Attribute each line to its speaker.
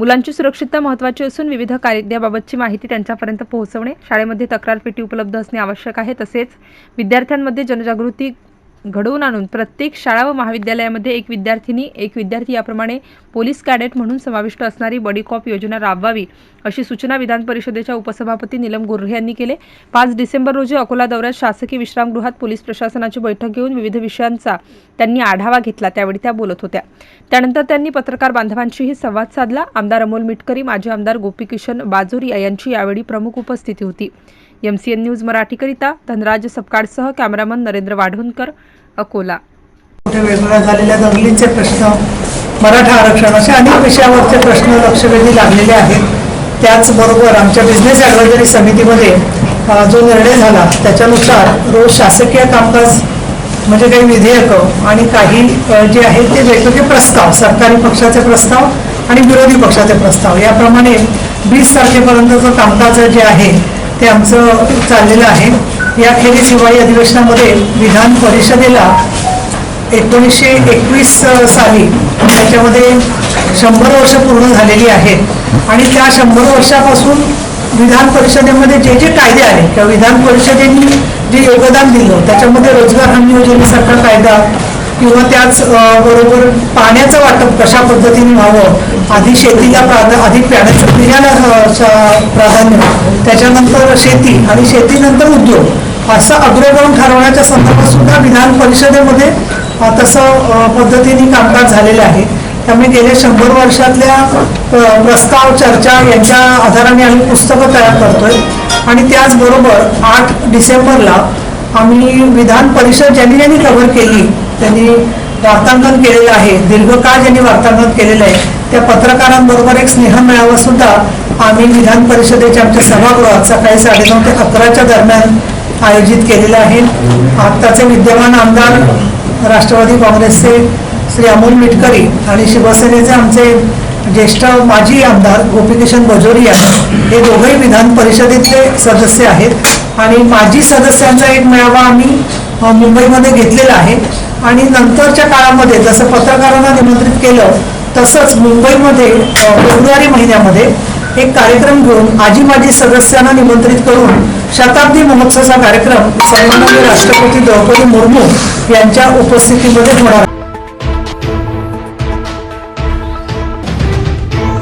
Speaker 1: मुलांची सुरक्षितता महत्त्वाची असून विविध कायद्याबाबतची माहिती त्यांच्यापर्यंत पोहोचवणे शाळेमध्ये तक्रार पेटी उपलब्ध असणे आवश्यक आहे तसेच विद्यार्थ्यांमध्ये जनजागृती घडवून आणून प्रत्येक शाळा व महाविद्यालयामध्ये एक विद्यार्थिनी एक विद्यार्थी याप्रमाणे पोलीस कॅडेट म्हणून समाविष्ट असणारी बॉडीकॉप योजना राबवावी अशी सूचना विधान परिषदेच्या उपसभापती नीलम गोर्हे यांनी केले. पाच डिसेंबर रोजी अकोला दौऱ्यात शासकीय विश्रामगृहात पोलीस प्रशासनाची बैठक घेऊन विविध विषयांचा त्यांनी आढावा घेतला. त्यावेळी त्या बोलत होत्या. त्यानंतर त्यांनी पत्रकार बांधवांशीही संवाद साधला. आमदार अमोल मिटकरी माजी आमदार गोपीकिशन बाजोरिया यांची यावेळी प्रमुख उपस्थिती होती. एम सी एन न्यूज मराठीकरिता धनराज सपकाळसह कॅमेरामन नरेंद्र वाढवणकर अकोला.
Speaker 2: वेगवेगळ्या झालेल्या दंगलींचे प्रश्न मराठा आरक्षण अशा अनेक विषयावरचे प्रश्न लक्षवेधी लागलेले आहेत. त्याचबरोबर आमच्या बिझनेस ॲडवायझरी समितीमध्ये जो निर्णय झाला त्याच्यानुसार रोज शासकीय कामकाज म्हणजे काही विधेयकं आणि काही जे आहेत ते वेगवेगळे प्रस्ताव सरकारी पक्षाचे प्रस्ताव आणि विरोधी पक्षाचे प्रस्ताव. याप्रमाणे वीस तारखेपर्यंतचं कामकाज जे आहे ते आमचं चाललेलं आहे. याखेरीज हिवाळी अधिवेशनामध्ये विधान परिषदेला एकोणीसशे एकवीस साली त्याच्यामध्ये शंभर वर्ष पूर्ण झालेली आहेत आणि त्या शंभर वर्षापासून विधान परिषदेमध्ये जे जे कायदे आले किंवा विधान परिषदेने जे योगदान दिलं त्याच्यामध्ये रोजगार हमी योजनेसारखा कायदा किंवा त्याच बरोबर पाण्याचं वाटप कशा पद्धतीने व्हावं आधी शेतीला प्राधान्य आधी पाण्याचं पिण्याला प्राधान्य. त्याच्यानंतर शेती आणि शेतीनंतर उद्योग. असं अग्रक्रम ठरवण्याच्या संदर्भात सुद्धा विधान परिषदेमध्ये तसं पद्धतीने कामकाज झालेलं आहे. त्यामुळे गेल्या शंभर वर्षातल्या प्रस्ताव चर्चा यांच्या आधाराने आम्ही पुस्तकं तयार करतोय. आणि त्याचबरोबर आठ डिसेंबरला आम्ही विधान परिषद ज्यांनी ज्यांनी कव्हर केली त्यांनी वार्तांकन केलेलं आहे. दीर्घकाळ ज्यांनी वार्तांकन केलेलं आहे त्या पत्रकारांबरोबर एक स्नेह मेळावा सुद्धा आम्ही विधान परिषदेच्या आमच्या सभागृहात सकाळी साडेनऊ ते अकराच्या दरम्यान आयोजित केलेलं आहे. आत्ताचे विद्यमान आमदार राष्ट्रवादी काँग्रेसचे श्री अमोल मिटकरी आणि शिवसेनेचे आमचे ज्येष्ठ माजी आमदार गोपीकिशन बजोरिया हे दोघेही विधान परिषदेतले सदस्य आहेत. आणि माजी सदस्यांचा एक मेळावा आम्ही मुंबईमध्ये घेतलेला आहे. आणि नंतरच्या काळामध्ये जसं पत्रकारांना निमंत्रित केलं तसंच मुंबईमध्ये फेब्रुवारी महिन्यामध्ये एक कार्यक्रम घेऊन आजी माजी सदस्यांना निमंत्रित करून शताब्दी महोत्सवाचा कार्यक्रम सन्माननीय राष्ट्रपती द्रौपदी मुर्मू यांच्या उपस्थितीमध्ये होणार